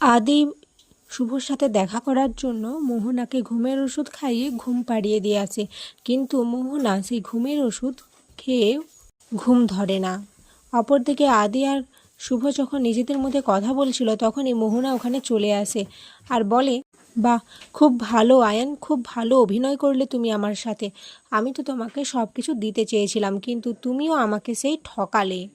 আদি শুভর সাথে দেখা করার জন্য মোহনাকে ঘুমের ওষুধ খাইয়ে ঘুম পাড়িয়ে দিয়ে আসে কিন্তু মোহনা সেই ঘুমের ওষুধ খেয়ে ঘুম ধরে না। অপরদিকে আদি আর শুভ যখন নিজেদের মধ্যে কথা বলছিল, তখনই মোহনা ওখানে চলে আসে আর বলে, বাহ, খুব ভালো, আয়ান, খুব ভালো অভিনয় করলে তুমি আমার সাথে। আমি তো তোমাকে সব কিছু দিতে চেয়েছিলাম, কিন্তু তুমিও আমাকে সেই ঠকালে।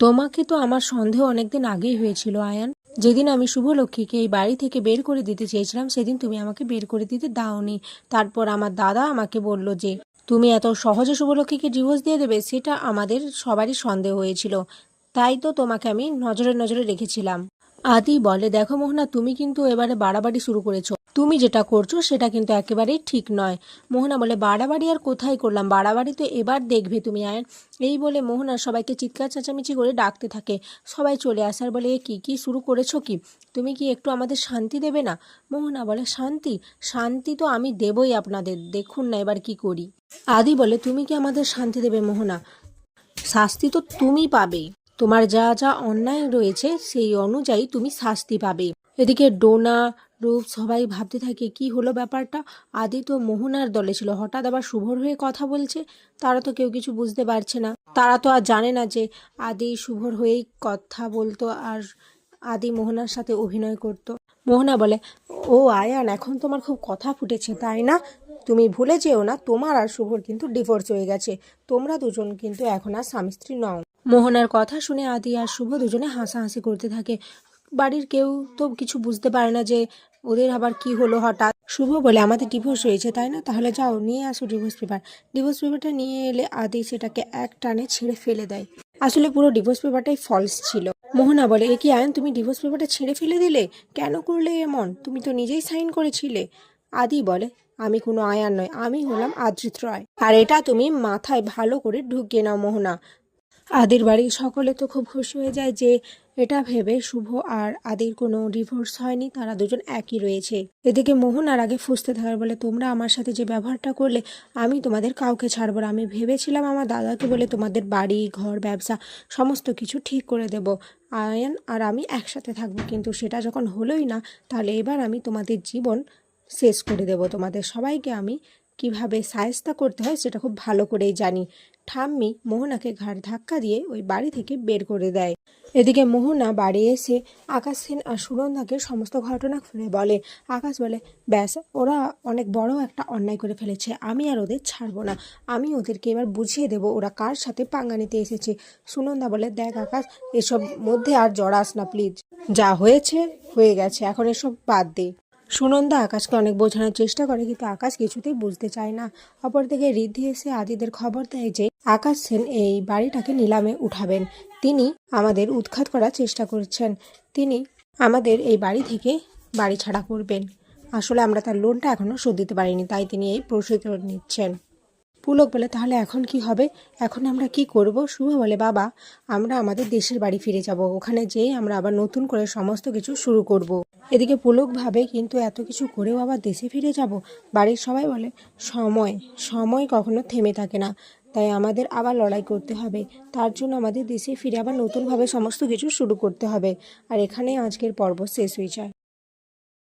তোমাকে তো আমার সন্দেহ অনেকদিন আগেই হয়েছিল, আয়ান। যেদিন আমি শুভলক্ষ্মীকে এই বাড়ি থেকে বের করে দিতে চেয়েছিলাম, সেদিন তুমি আমাকে বের করে দিতে দাওনি। তারপর আমার দাদা আমাকে বলল যে, তুমি এত সহজে শুভলক্ষ্মীকে ডিভোর্স দিয়ে দেবে, সেটা আমাদের সবারই সন্দেহ হয়েছিল। তাই তো তোমাকে আমি নজরে নজরে রেখেছিলাম। আদি বলে, দেখো মোহনা, তুমি কিন্তু এবারে বাড়াবাড়ি শুরু করেছ। তুমি যেটা করছ সেটা কিন্তু একেবারেই ঠিক নয়। মোহনা বলে, বাড়াবাড়ি আর কোথায় করলাম? বাড়াবাড়ি তো এবার দেখবে তুমি আয়ন। এই বলে মোহনা সবাইকে চিৎকার, চেঁচামেচি করে ডাকতে থাকে। সবাই চলে আসার বলে, এ কী কী শুরু করেছ কি? তুমি কি একটু আমাদের শান্তি দেবে না? মোহনা বলে, শান্তি? শান্তি তো আমি দেবই আপনাদের। দেখুন না এবার কি করি। আদি বলে, তুমি কি আমাদের শান্তি দেবে মোহনা? শাস্তি তো তুমি পাবে। তোমার যা যা অন্যায় রয়েছে, সেই অনুযায়ী তুমি শাস্তি পাবে। এদিকে ডোনা, রূপ সবাই ভাবতে থাকে, কি হলো ব্যাপারটা? আদি তো মোহনার দলে ছিল। হঠাৎ আবার শুভর হয়ে কথা বলছে। তারা তো কেউ কিছু বুঝতে পারছে না। তারা তো আর জানে না যে আদি, শুভর হয়েই কথা বলতো আর আদি মোহনার সাথে অভিনয় করত। মোহনা বলে, ও আয়ান, এখন তোমার খুব কথা ফুটেছে, তাই না? তুমি ভুলে যেও না, তোমার আর শুভর কিন্তু ডিভোর্স হয়ে গেছে। তোমরা দুজন কিন্তু এখন আর স্বামী স্ত্রী নও। মোহনার কথা শুনে আদি আর শুভ দুজনে হাসাহাসি করতে থাকে। বাড়ির কেউ তো কিছু বুঝতে পারে না যে ওদের আবার কি হলো হঠাৎ। শুভ বলে, আমাদের ডিভোর্স হয়েছে, তাই না? তাহলে যাও, নিয়ে আসো ডিভোর্স পেপার ডিভোর্স পেপারটা নিয়ে এলে আদি সেটাকে এক টানে ছিঁড়ে ফেলে দেয়। আসলে পুরো ডিভোর্স পেপারটাই ফলস ছিল। মোহনা বলে, এ কি আয়ন, তুমি ডিভোর্স পেপারটা ছিঁড়ে ফেলে দিলে? কেন করলে এমন? তুমি তো নিজেই সাইন করেছিলে। আদি বলে, আমি কোনো আয়ান নয় আমি হলাম আদ্রিত রয় আর এটা তুমি মাথায় ভালো করে ঢুকিয়ে নাও, মোহনা। আদির বাড়ির সকলে তো খুব খুশি হয়ে যায় যে এটা ভেবে শুভ আর আদির কোনো ডিভোর্স হয়নি, তারা দুজন একই রয়েছে। এদিকে মোহন আর আগে ফুসতে থাকার বলে, তোমরা আমার সাথে যে ব্যবহারটা করলে, আমি তোমাদের কাউকে ছাড়বো না। আমি ভেবেছিলাম আমার দাদাকে বলে তোমাদের বাড়ি, ঘর, ব্যবসা সমস্ত কিছু ঠিক করে দেব। আয়ন আর আমি একসাথে থাকব, কিন্তু সেটা যখন হলোই না, তাহলে এবার আমি তোমাদের জীবন শেষ করে দেব। তোমাদের সবাইকে আমি কীভাবে সায়স্তা করতে হয় সেটা খুব ভালো করেই জানি। ঠাম্মি মোহনাকে ঘাড় ধাক্কা দিয়ে ওই বাড়ি থেকে বের করে দেয়। এদিকে মোহনা বাড়ি এসে আকাশ সেন আর সুরন্ধাকে সমস্ত ঘটনা খুলে বলে। আকাশ বলে, ব্যাস, ওরা অনেক বড় একটা অন্যায় করে ফেলেছে। আমি আর ওদের ছাড়বো না। আমি ওদেরকে এবার বুঝিয়ে দেব ওরা কার সাথে পাঙ্গা নিতে এসেছে। সুনন্দা বলে, দেখ আকাশ, এসব মধ্যে আর জড়াস না প্লিজ যা হয়েছে, হয়ে গেছে। এখন এসব বাদ দে। সুনন্দা আকাশকে অনেক বোঝানোর চেষ্টা করে, কিন্তু আকাশ কিছুতেই বুঝতে চায় না। অপরদিকে রিদ্ধি এসে আদিদের খবর দেয় যে, আকাশ সেন এই বাড়িটাকে নিলামে উঠাবেন। তিনি আমাদের উৎখাত করার চেষ্টা করছেন। তিনি আমাদের এই বাড়ি থেকে বাড়ি ছাড়া করবেন। আসলে আমরা তার লোনটা এখনও শোধ দিতে পারিনি, তাই তিনি এই প্রশিক্ষণ নিচ্ছেন। পুলক বলে, তাহলে এখন কি হবে? এখন আমরা কি করব? শুভ বলে, বাবা, আমরা আমাদের দেশের বাড়ি ফিরে যাব। ওখানে যেয়ে আমরা আবার নতুন করে সমস্ত কিছু শুরু করব। এদিকে পুলক ভাবে, কিন্তু এত কিছু করেও আবার দেশে ফিরে যাব? বাড়ির সবাই বলে, সময় সময় কখনো থেমে থাকে না। তাই আমাদের আবার লড়াই করতে হবে। তার জন্য আমাদের দেশে ফিরে আবার নতুনভাবে সমস্ত কিছু শুরু করতে হবে। আর এখানে আজকের পর্ব শেষ হয়ে যায়।